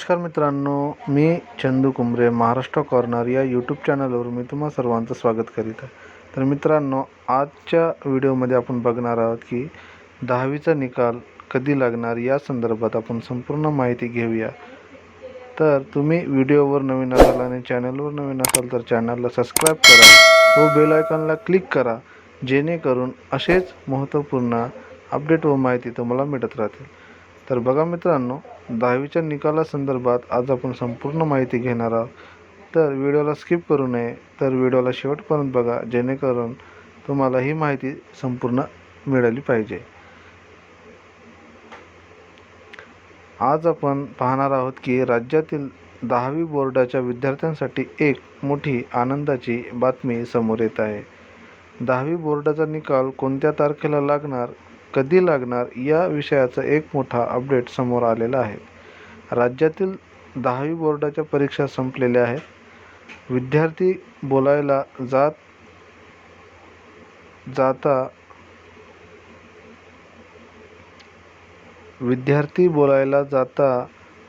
नमस्कार मित्रांनो मी चंदू कुंबरे महाराष्ट्र कॉर्नर या यूट्यूब चॅनलवर मी तुम्हा सर्वांचं स्वागत करीत आहे. तर मित्रांनो आजच्या व्हिडिओमध्ये आपण बघणार आहोत की दहावीचा निकाल कधी लागणार या संदर्भात आपण संपूर्ण माहिती घेऊया. तर तुम्ही व्हिडिओवर नवीन असाल आणि चॅनलवर नवीन असाल तर चॅनलला सबस्क्राईब करा. व बेल आयकॉनला क्लिक करा जेणेकरून असेच महत्त्वपूर्ण अपडेट व माहिती तुम्हाला मिळत राहतील. तर बघा मित्रांनो दहावीच्या निकालासंदर्भात आज आपण संपूर्ण माहिती घेणार आहोत. तर व्हिडिओला स्किप करू नये तर व्हिडिओला शेवटपर्यंत बघा जेणेकरून तुम्हाला ही माहिती संपूर्ण मिळाली पाहिजे. आज आपण पाहणार आहोत की राज्यातील दहावी बोर्डाच्या विद्यार्थ्यांसाठी एक मोठी आनंदाची बातमी समोर येत आहे. दहावी बोर्डाचा निकाल कोणत्या तारखेला लागणार कधी लागणार या विषयाचा एक मोठा अपडेट समोर आलेला आहे. राज्यातील दहावी बोर्डाच्या परीक्षा संपलेल्या आहेत. विद्यार्थी बोलायला जात जाता विद्यार्थी बोलायला जाता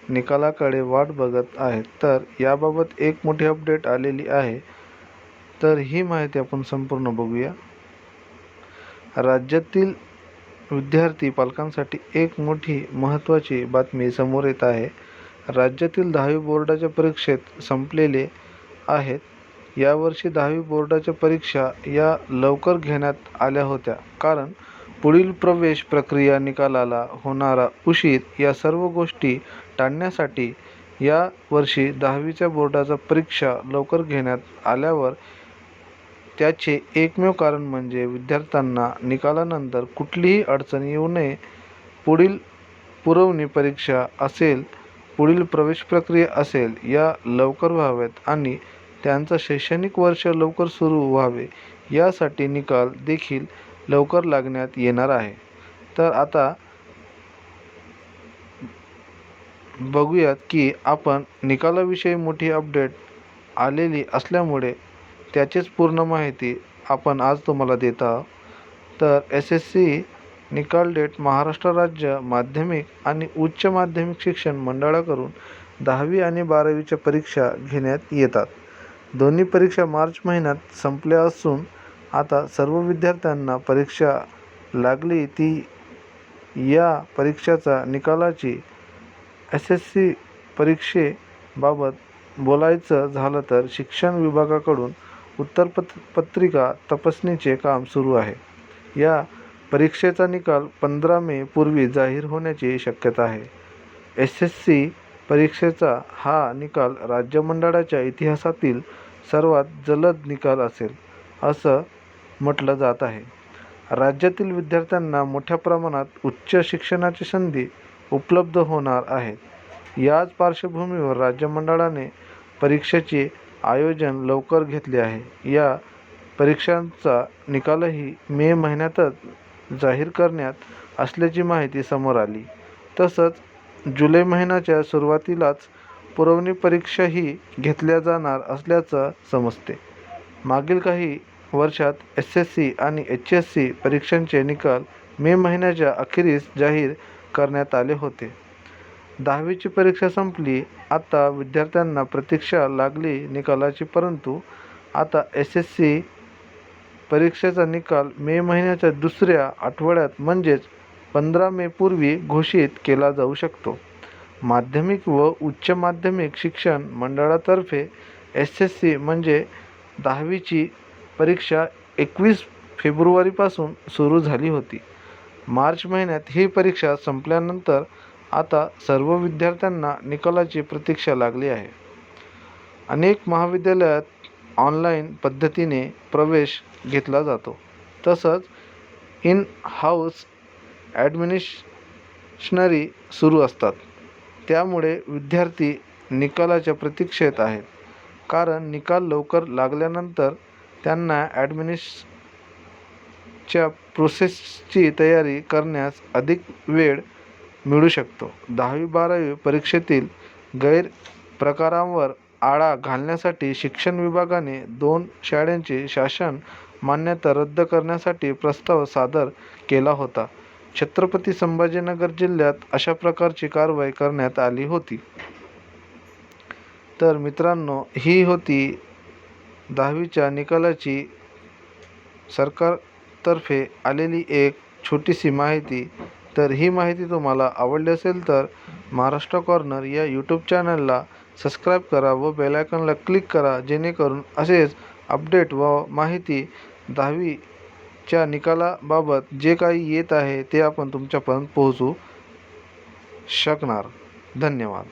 निकालाकडे वाट बघत आहेत. तर याबाबत एक मोठी अपडेट आलेली आहे. तर ही माहिती आपण संपूर्ण बघूया. राज्यातील विद्यार्थी पालकांसाठी एक मोठी महत्त्वाची बातमी समोर येत आहे. राज्यातील दहावी बोर्डाच्या परीक्षेत संपलेले आहेत. यावर्षी दहावी बोर्डाच्या परीक्षा या लवकर घेण्यात आल्या होत्या. कारण पुढील प्रवेश प्रक्रिया निकालाला होणारा उशीर या सर्व गोष्टी टाळण्यासाठी या वर्षी दहावीच्या बोर्डाचा परीक्षा लवकर घेण्यात आल्यावर त्याचे एकमेव कारण म्हणजे विद्यार्थ्यांना निकालानंतर कुठलीही अडचण येऊ नये. पुढील पुरवणी परीक्षा असेल पुढील प्रवेश प्रक्रिया असेल या लवकर व्हाव्यात आणि त्यांचं शैक्षणिक वर्ष लवकर सुरू व्हावे यासाठी निकाल देखील लवकर लागण्यात येणार आहे. तर आता बघूयात की आपण निकालाविषयी मोठी अपडेट आलेली असल्यामुळे त्याचीच पूर्ण माहिती आपण आज तुम्हाला देत आहोत. तर एस एस सी निकाल डेट महाराष्ट्र राज्य माध्यमिक आणि उच्च माध्यमिक शिक्षण मंडळाकडून दहावी आणि बारावीच्या परीक्षा घेण्यात येतात. दोन्ही परीक्षा मार्च महिन्यात संपल्या असून आता सर्व विद्यार्थ्यांना परीक्षा लागली ती या परीक्षाचा निकालाची एस एस सी परीक्षेबाबत बोलायचं झालं तर शिक्षण विभागाकडून उत्तरपत पत्रिका तपासणीचे काम सुरू आहे. या परीक्षेचा निकाल पंधरा मे पूर्वी जाहीर होण्याची शक्यता आहे. एस एस सी परीक्षेचा हा निकाल राज्य मंडळाच्या इतिहासातील सर्वात जलद निकाल असेल असं म्हटलं जात आहे. राज्यातील विद्यार्थ्यांना मोठ्या प्रमाणात उच्च शिक्षणाची संधी उपलब्ध होणार आहेत याच पार्श्वभूमीवर राज्य मंडळाने आयोजन लवकर घेतले आहे. या परीक्षांचा निकालही मे महिन्यातच जाहीर करण्यात असल्याची माहिती समोर आली. तसंच जुलै महिन्याच्या सुरुवातीलाच पुरवणी परीक्षाही घेतल्या जाणार असल्याचं समजते. मागील काही वर्षात एस एस सी आणि एच एस सी परीक्षांचे निकाल मे महिन्याच्या अखेरीस जाहीर करण्यात आले होते. दहावीची परीक्षा संपली आता विद्यार्थ्यांना प्रतीक्षा लागली निकालाची परंतु आता एस एस सी परीक्षेचा निकाल मे महिन्याच्या दुसऱ्या आठवड्यात म्हणजेच पंधरा मे पूर्वी घोषित केला जाऊ शकतो. माध्यमिक व उच्च माध्यमिक शिक्षण मंडळातर्फे एस एस सी म्हणजे दहावीची परीक्षा एकवीस फेब्रुवारीपासून सुरू झाली होती. मार्च महिन्यात ही परीक्षा संपल्यानंतर आता सर्व विद्यार्थ्यांना निकालाची प्रतीक्षा लागली आहे. अनेक महाविद्यालयात ऑनलाईन पद्धतीने प्रवेश घेतला जातो. तसंच इन हाऊस ॲडमिनिशनरी सुरू असतात. त्यामुळे विद्यार्थी निकालाच्या प्रतीक्षेत आहेत. कारण निकाल लवकर लागल्यानंतर त्यांना ॲडमिनिशच्या प्रोसेसची तयारी करण्यास अधिक वेळ मिळू शकतो. दहावी बारावी परीक्षेतील गैरप्रकारांवर आळा घालण्यासाठी शिक्षण विभागाने दोन शाळांची शासन मान्यता रद्द करण्यासाठी प्रस्ताव सादर केला होता. छत्रपती संभाजीनगर जिल्ह्यात अशा प्रकारची कारवाई करण्यात आली होती. तर मित्रांनो ही होती दहावीच्या निकालाची सरकारतर्फे आलेली एक छोटीशी माहिती. तर ही माहिती तुम्हाला आवडली असेल तर महाराष्ट्र कॉर्नर या यूट्यूब चॅनलला सबस्क्राईब करा व बेलायकनला क्लिक करा जेणेकरून असेच अपडेट व माहिती दहावीच्या निकालाबाबत जे काही येत आहे ते आपण तुमच्यापर्यंत पोहोचू शकणार. धन्यवाद.